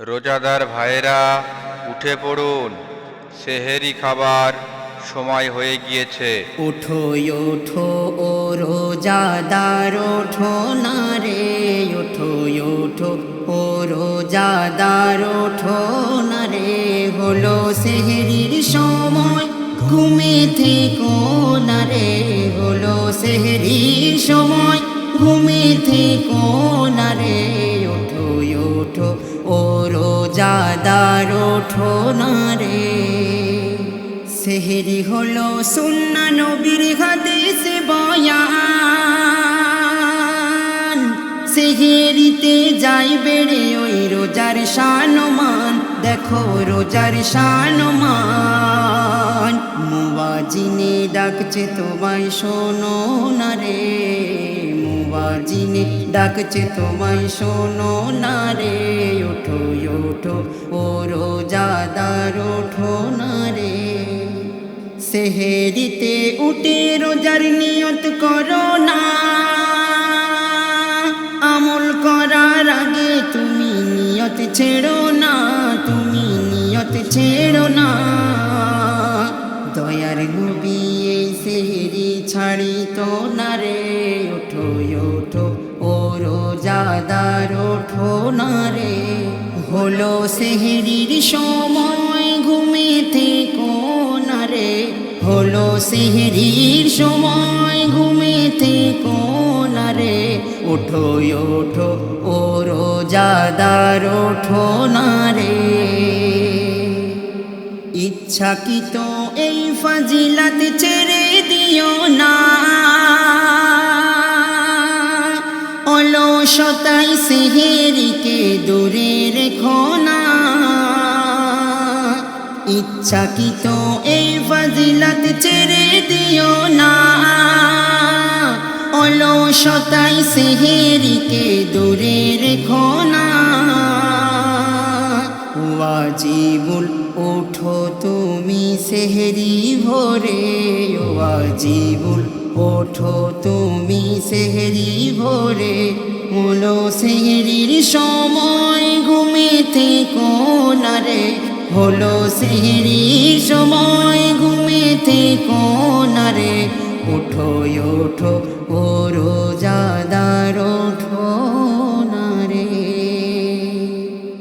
রোজাদার ভাইয়েরা, উঠে পড়ুন। সেহেরি খাবার সময় হয়ে গিয়েছে। উঠো ওঠো, ও রোজাদার, ওঠো না রে। উঠো ওঠো, ও রোজাদার, ওঠো না রে। হলো সেহরির সময়, ঘুমে থেকো না রে। হলো সেহরির সময়, ঘুমে থেকো না রে। রোজাদার ওঠো না রে সেহেরি হলো সুন্না নবীর হাদিস বয়ান। সেহেরিতে যাই বেড়ে ওই রোজার শানমান দেখো রোজার শানমান মুবাজিনে ডাকছে তোমায় শোনো না রে। মুবাজিনে ডাকছে তোমায়, শোনো না রে, ওঠো ওঠো, ও রোজাদার, ওঠো না রে। সেহেরিতে উঠে রোজার নিয়ত করো না। আমল করার আগে তুমি নিয়ত ছেড়ো না, তুমি নিয়ত ছেড়ো না। দয়ার নবী এই সেহেরি ছাড়ি তো না রে রোজাদার ওঠো না রে। হলো সেহেরির সময়, ঘুমে থেকো না রে। হলো সেহেরির সময়, ঘুমে থেকো না রে। ওঠো ওঠো, ও রোজাদার ওঠো না রে। ইচ্ছাকৃত এই ফাজিলাত ছেড়ে দিও না। অলসতাই সেহেরিকে দূরে রেখো না। ইচ্ছাকৃত এই ফাজিলাত ছেড়ে দিও না। অলসতাই সেহেরিকে দূরে রেখো না। ওয়াজিবুল ওঠো তুমি সেহেরি ভোরে। ওয়াজিবুল ওঠো তুমি সেহেরি ভোরে হলো সেহেরির সময় ঘুমেতে কোনারে হলো সেহেরির সময় ঘুমেতে কোনারে ওঠো ওঠো ওর